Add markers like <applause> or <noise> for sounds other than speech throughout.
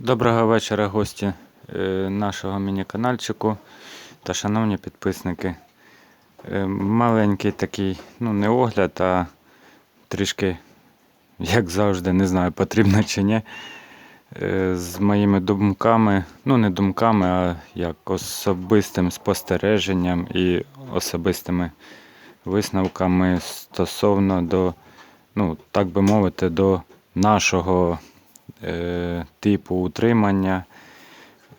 Доброго вечора, гості е, нашого міні-канальчику та шановні підписники. Е, Маленький такий, ну не огляд, а трішки, як завжди, не знаю, потрібно чи ні. е, З моїми думками, ну не думками, а як особистим спостереженням і особистими висновками стосовно до, ну, так би мовити, до нашого типу утримання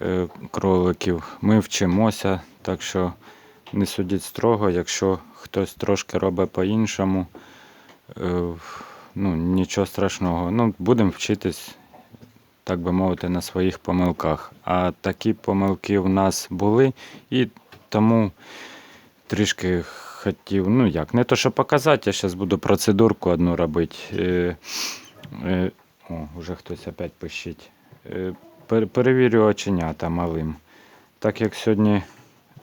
е, кроликів. Ми вчимося, так що не судіть строго, якщо хтось трошки робить по-іншому, е, ну, нічого страшного. Ну, будемо вчитись, так би мовити, на своїх помилках. А такі помилки в нас були, і тому трішки хотів, ну як, не то, що показати, я зараз буду процедурку одну робити. Е, е, о, вже хтось опять пищить. Е, перевірю оченята малим. Так як сьогодні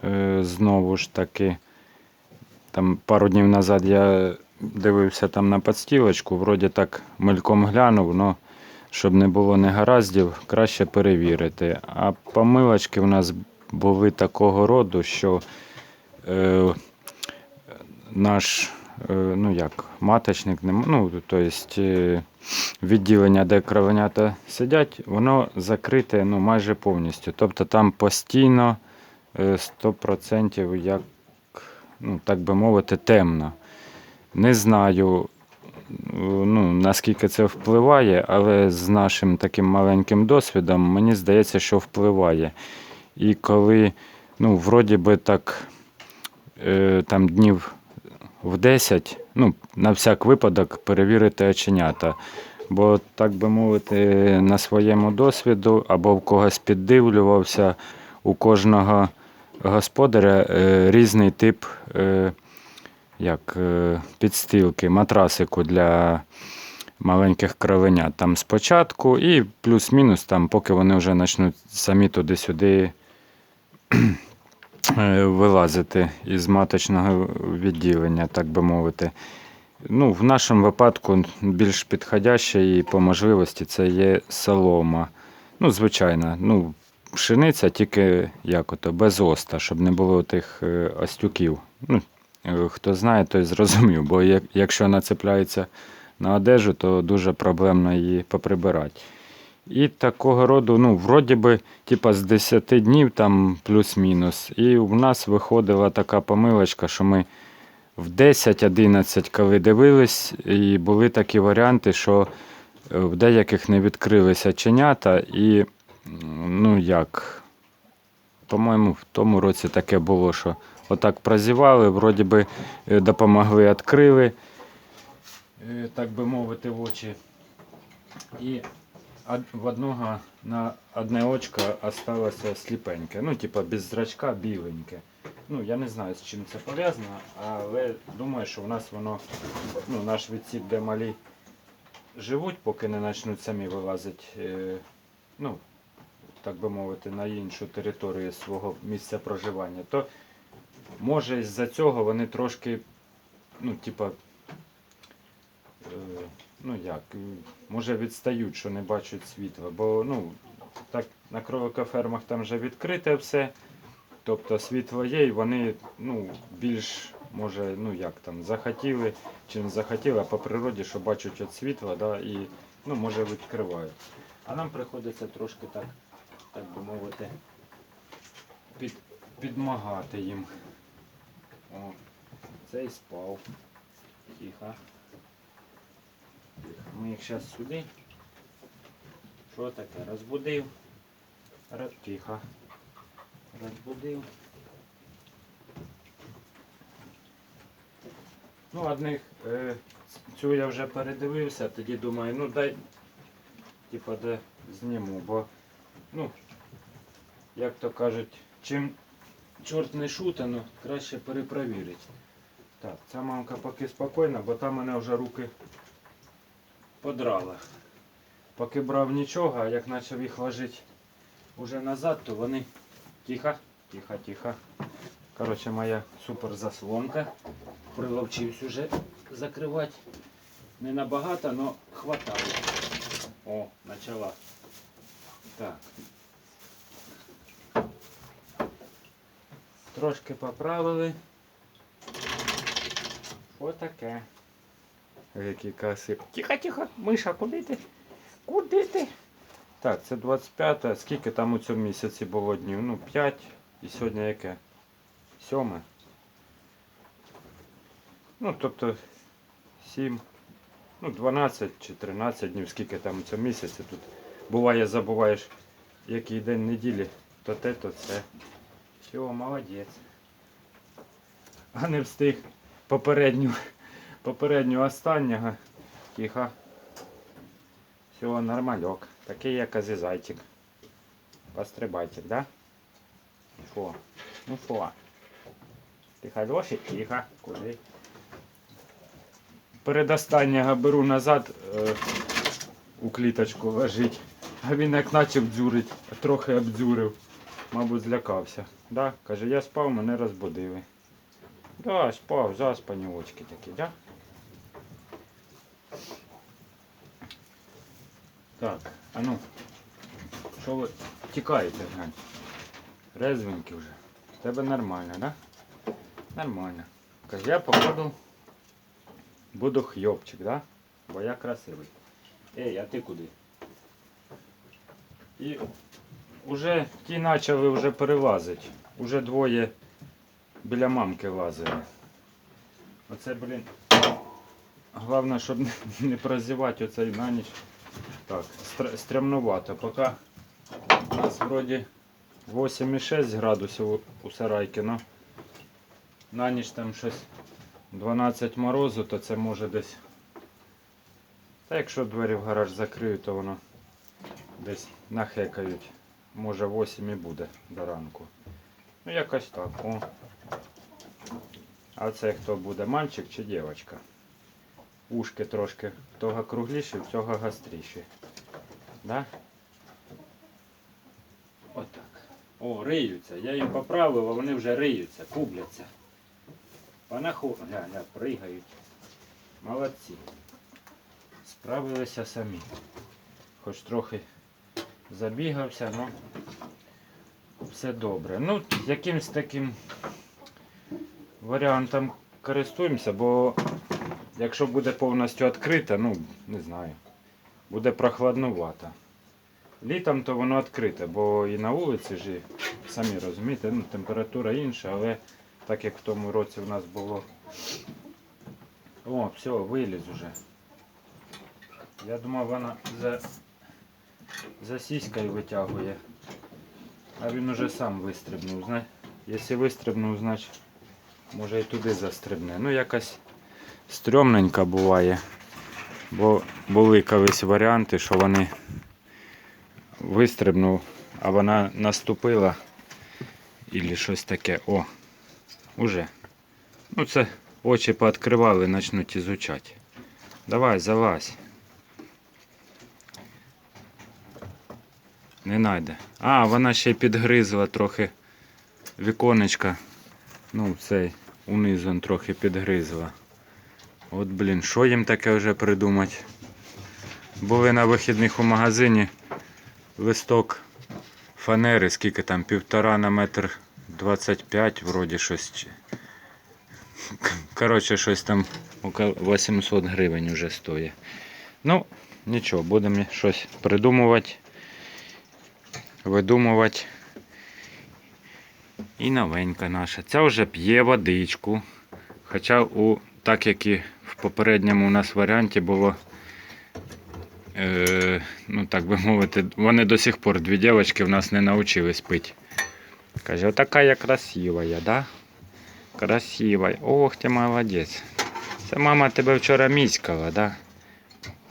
е, знову ж таки, там пару днів назад я дивився там на підстілочку, вроді так мельком глянув, але щоб не було негараздів, краще перевірити. А помилочки в нас були такого роду, що е, наш ну як, маточник, ну, тобто е, відділення, де кровенята сидять, воно закрите ну, майже повністю. Тобто там постійно е, 100% як, ну, так би мовити, темно. Не знаю, е, ну, наскільки це впливає, але з нашим таким маленьким досвідом мені здається, що впливає. І коли, ну, вроді би так, е, там днів в 10, ну, на всяк випадок перевірити оченята. Бо, так би мовити, на своєму досвіду або в когось піддивлювався, у кожного господаря е, різний тип е, як, е, підстилки, матрасику для маленьких кровенят. Там спочатку і плюс-мінус, там, поки вони вже почнуть самі туди-сюди вилазити із маточного відділення, так би мовити. Ну, в нашому випадку більш підходяще і по можливості це є солома. Ну, звичайно, ну, пшениця тільки як ото, без оста, щоб не було тих е, остюків. Ну, е, хто знає, той зрозумів, бо як, якщо нацепляється на одежу, то дуже проблемно її поприбирати. І такого роду, ну, вроді би, типа з 10 днів там плюс-мінус. І в нас виходила така помилочка, що ми в 10-11, коли дивились, і були такі варіанти, що е, в деяких не відкрилися ченята, і ну як, по-моєму, в тому році таке було, що отак прозівали, вроді би е, допомогли, відкрили, е, так би мовити, очі. І в одного на одне очко осталося сліпеньке. Ну, типа без зрачка біленьке. Ну, я не знаю, з чим це пов'язано, але думаю, що в нас воно, ну, наш відсік, де малі живуть, поки не почнуть самі вилазити, е, ну, так би мовити, на іншу територію свого місця проживання, то може з-за цього вони трошки, ну, типа, е, ну як, може відстають, що не бачать світла. Бо ну, так на кроликофермах там вже відкрите все. Тобто світло є, і вони ну, більш, може, ну як там, захотіли чи не захотіли, а по природі, що бачать від світла, да, і ну, може відкривають. А нам приходиться трошки так, так би мовити, під, підмагати їм. О, цей спав. Тихо. Ми їх зараз сюди. Що таке? Розбудив. Роз... Тихо. Розбудив. Ну, одних е, цю я вже передивився, тоді думаю, ну дай типа де зніму, бо ну, як то кажуть, чим чорт не шутано, краще перепровірить. Так, ця мамка поки спокійна, бо там мене вже руки подрала. Поки брав нічого, а як почав їх ложити уже назад, то вони тихо, тихо, тихо. Коротше, моя супер заслонка. Приловчився уже закривати. Не набагато, але хватає. О, почала. Так. Трошки поправили. Отаке. Які красиві. Тихо, тихо, миша, куди ти? Куди ти? Так, це 25. Скільки там у цьому місяці було днів? Ну, 5. І сьогодні яке? 7. Ну, тобто 7. Ну, 12 чи 13 днів, скільки там у цьому місяці тут. Буває, забуваєш, який день неділі, то те, то це. Все, молодець. А не встиг попередню, попередню останнього. Тихо. Все, нормальок. Такий як азизайчик. Пострибайчик, да? Фо. Ну фо. Ти хороший? Тихо. Куди? Передостаннього беру назад, е, у кліточку лежить. А він як наче бдзюрить, трохи обдзюрив. Мабуть, злякався. Да? Каже, я спав, мене розбудили. Да, спав, заспані очки такі, да? Так, а ну, що ви тікаєте, глянь? Резвенькі вже. В тебе нормально, да? Нормально. Каже, я походу буду хйопчик, да? Бо я красивий. Ей, а ти куди? І уже ті почали вже перелазити. Уже двоє біля мамки лазили. Оце, блін. Головне, щоб <laughs> не прозівати оцей на ніч. Так, стр- стрімнувато. Поки у нас вроді 8,6 градусів у- у сарайки, но на ніч там щось 12 морозу, то це може десь. Та якщо двері в гараж закриють, то воно десь нахекають. Може 8 і буде до ранку. Ну якось так. О. А це хто буде, мальчик чи дівчинка? Ушки трошки того кругліші, цього гостріші. Да? Отак. О, риються. Я їм поправив, а вони вже риються, кубляться. Панаху, гля, гля, пригають. Молодці. Справилися самі. Хоч трохи забігався, але все добре. Ну, якимсь таким варіантом користуємося, бо якщо буде повністю відкрита, ну, не знаю, буде прохладнувато. Літом то воно відкрите, бо і на вулиці ж, самі розумієте, ну, температура інша, але так як в тому році в нас було. О, все, виліз уже. Я думав, вона за, за сіською витягує. А він уже сам вистрибнув. Якщо вистрибнув, значить може і туди застрибне. Ну якась стрьомненька буває. Бо були колись варіанти, що вони вистрибнув, а вона наступила і щось таке. О, уже. Ну це очі пооткривали, почнуть ізучати. Давай, залазь. Не найде. А, вона ще й підгризла трохи віконечка. Ну, цей унизу трохи підгризла. От блін, що їм таке вже придумати? Були на вихідних у магазині листок фанери, скільки там, півтора на метр 25, вроді щось. Коротше, щось там около 800 гривень вже стоїть. Ну, нічого, будемо щось придумувати видумувати. І новенька наша. Ця вже п'є водичку. Хоча, у, так як і попередньому у нас варіанті було, е, ну так би мовити, вони до сих пор дві дівчатки в нас не навчились пити. Каже, отака я красива, я, да? Красива. Ох ти молодець. Це мама тебе вчора міськала, да?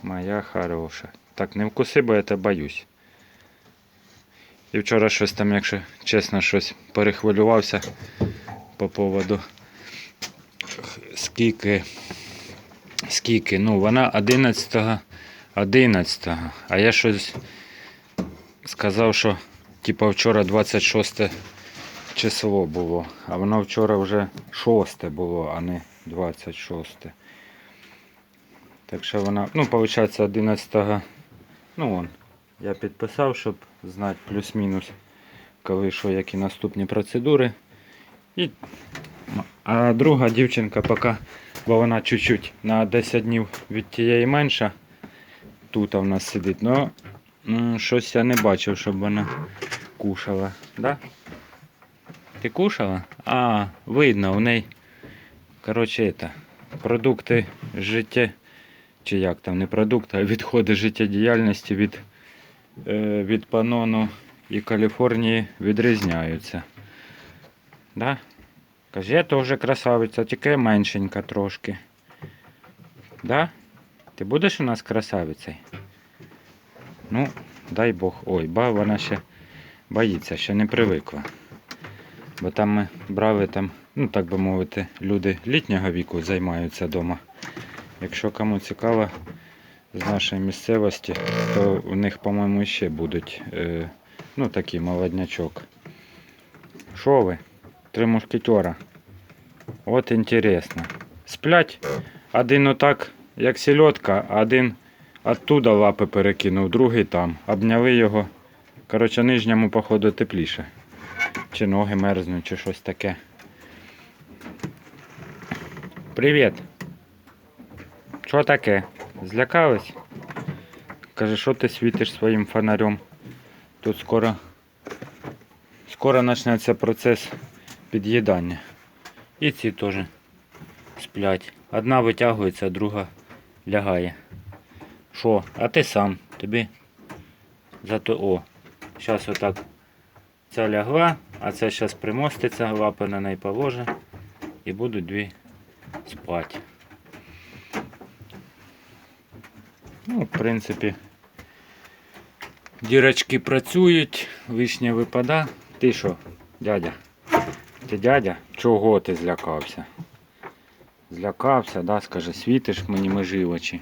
Моя хороша. Так, не вкуси, бо я тебе боюсь. І вчора щось там, якщо чесно, щось перехвилювався по поводу скільки. Скільки? Ну, вона 11 11 а я щось сказав, що типа вчора 26 число було, а воно вчора вже 6 було, а не 26. Так що вона, ну, виходить, 11 ну вон, я підписав, щоб знати плюс-мінус, коли що, які наступні процедури. І... ну, А друга дівчинка поки, бо вона чуть-чуть на 10 днів від тієї менша. Тут в нас сидить. Ну, щось я не бачив, щоб вона кушала. Да? Ти кушала? А, видно, у неї. Коротше, это, продукти життя. Чи як там, не продукти, а відходи життєдіяльності від, е, від Панону і Каліфорнії відрізняються. Да? Каже, теж красавиця, тільки меншенька трошки. Да? Ти будеш у нас красавицею? Ну, дай Бог. Ой, ба, вона ще боїться, ще не привикла. Бо там ми брали там, ну так би мовити, люди літнього віку займаються вдома. Якщо кому цікаво з нашої місцевості, то у них, по-моєму, ще будуть е, ну, такий молоднячок. Що ви? Три мушкетера. От інтересно. Сплять один отак, як сільотка, один оттуда лапи перекинув, другий там. Обняли його. Коротше, нижньому, походу, тепліше. Чи ноги мерзнуть, чи щось таке. Привіт. Що таке? Злякались? Каже, що ти світиш своїм фонарем? Тут скоро скоро почнеться процес під'їдання. І ці теж сплять. Одна витягується, друга лягає. Що? А ти сам? Тобі зато о. Зараз отак ця лягла, а ця зараз примоститься, лапи на неї положить і будуть дві спати. Ну, в принципі, дірочки працюють, вишня випада. Ти що, дядя? Ти дядя? Чого ти злякався? Злякався, да? Скаже, світиш мені межі очі.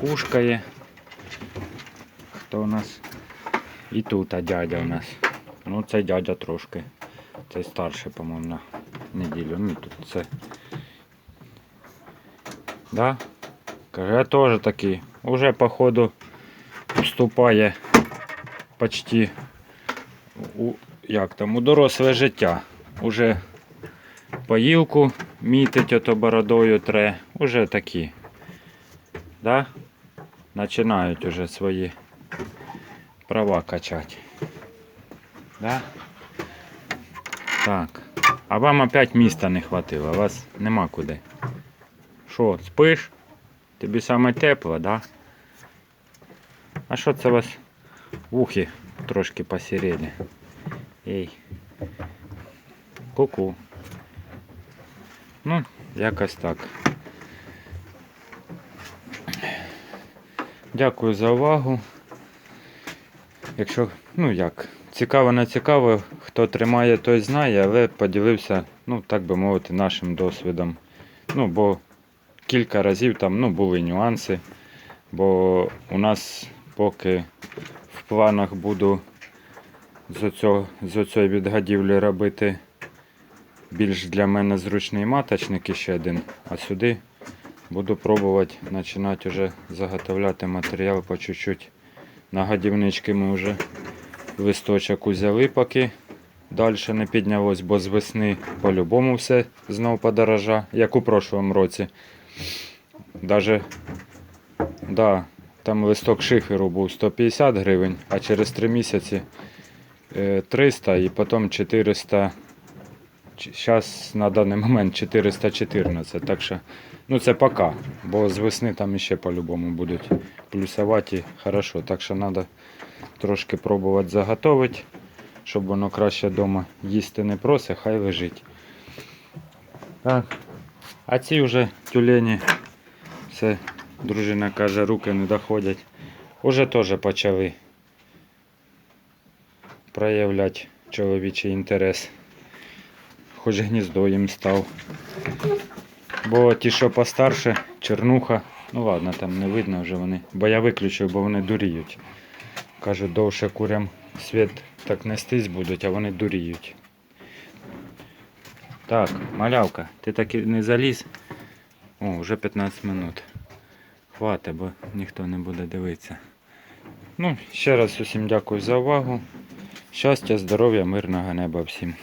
Кушкає. Хто у нас? І тут а дядя у нас. Ну, цей дядя трошки. Цей старший, по-моєму, на неділю. Ну, тут це. Да? Каже, я теж такий. Уже, походу, вступає почти у, як там, у доросле життя. Уже поїлку мітить ото бородою тре. Уже такі. Да? Починають уже свої права качати. Да? Так. А вам опять міста не хватило, вас нема куди. Що, спиш? Тобі саме тепло, да? А що це у вас вухи трошки посірели? Ей. Ку-ку. Ну, якось так. Дякую за увагу. Якщо, ну як, цікаво, не цікаво, хто тримає, той знає, але поділився, ну так би мовити, нашим досвідом. Ну, бо кілька разів там ну, були нюанси, бо у нас поки в планах буду з оцього, з оцього відгадівлі робити більш для мене зручний маточник іще один, а сюди буду пробувати починати вже заготовляти матеріал по чуть-чуть. На годівнички ми вже листочок узяли, поки далі не піднялось, бо з весни по-любому все знов подорожа, як у прошлому році. Даже, да, там листок шиферу був 150 гривень, а через 3 місяці е, 300 і потім 400. Зараз на даний момент 414. Так що, ну це поки, бо з весни там іще по-любому будуть плюсувати хорошо. Так що треба трошки пробувати заготовити, щоб воно краще вдома їсти не просить, хай лежить. Так. А ці вже тюлені, все, дружина каже, руки не доходять. Уже теж почали проявляти чоловічий інтерес. Хоч гніздо їм став. Бо ті, що постарше, чернуха, ну ладно, там не видно вже вони. Бо я виключив, бо вони дуріють. Кажуть, довше курям світ так нестись будуть, а вони дуріють. Так, малявка, ти так і не заліз. О, вже 15 минут. Хватить, бо ніхто не буде дивитися. Ну, ще раз усім дякую за увагу. Щастя, здоров'я, мирного неба всім.